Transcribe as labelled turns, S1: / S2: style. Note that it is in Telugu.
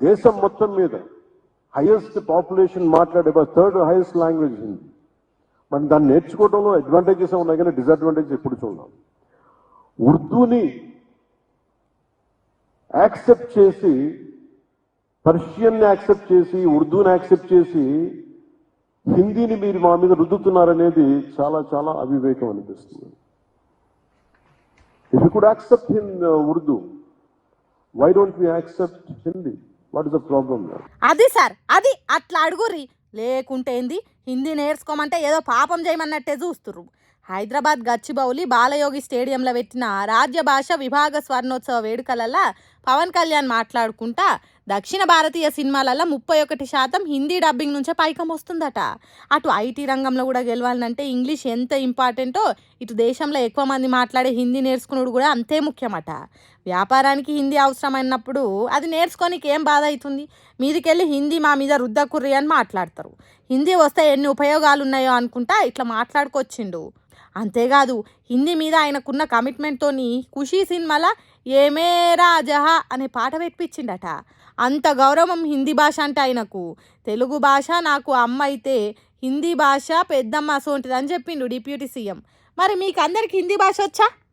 S1: దేశం మొత్తం మీద హైయెస్ట్ పాపులేషన్ మాట్లాడే థర్డ్ హైయెస్ట్ లాంగ్వేజ్ హిందీ. మనం దాన్ని నేర్చుకోవడంలో అడ్వాంటేజెస్ ఉన్నాయి కానీ డిసడ్వాంటేజ్ ఎప్పుడు చూడాలి. ఉర్దూని యాక్సెప్ట్ చేసి పర్షియన్ని యాక్సెప్ట్ చేసి ఉర్దూని యాక్సెప్ట్ చేసి హిందీని మీరు మా మీద రుద్దుతున్నారనేది చాలా చాలా అవివేకం అనిపిస్తుంది. If you could accept in Urdu why don't we accept Hindi? What is the problem
S2: అది సార్ అది అట్లా అడుగుర్రి. లేకుంటే ఏంది? హిందీ నేర్చుకోమంటే ఏదో పాపం చేయమన్నట్టే చూస్తుర్రు. హైదరాబాద్ గచ్చిబౌలి బాలయోగి స్టేడియంలో పెట్టిన రాజ్య భాష విభాగ స్వర్ణోత్సవ వేడుకలలో పవన్ కళ్యాణ్ మాట్లాడుకుంటా దక్షిణ భారతీయ సినిమాలలో ముప్పై ఒకటి శాతం హిందీ డబ్బింగ్ నుంచే పైకం వస్తుందట. అటు ఐటీ రంగంలో కూడా గెలవాలంటే ఇంగ్లీష్ ఎంత ఇంపార్టెంటో ఇటు దేశంలో ఎక్కువ మంది మాట్లాడే హిందీ నేర్చుకున్నాడు కూడా అంతే ముఖ్యమట. వ్యాపారానికి హిందీ అవసరమైనప్పుడు అది నేర్చుకోనికి ఏం బాధ అవుతుంది మీదికెళ్ళి హిందీ మా మీద రుద్దకుర్రి అని మాట్లాడతారు. హిందీ వస్తే ఎన్ని ఉపయోగాలు ఉన్నాయో అనుకుంటా ఇట్లా మాట్లాడుకొచ్చిండు. అంతేకాదు హిందీ మీద ఆయనకున్న కమిట్మెంట్తోని ఖుషీ సినిమాల ఏమేరా జహా అనే పాట పెట్టించిండట అంత గౌరవం హిందీ భాష అంటే ఆయనకు. తెలుగు భాష నాకు అమ్మ అయితే హిందీ భాష పెద్దమ్మ సోంటిదని అని చెప్పిండు డిప్యూటీ సీఎం. మరి మీకు అందరికి హిందీ భాష వచ్చా?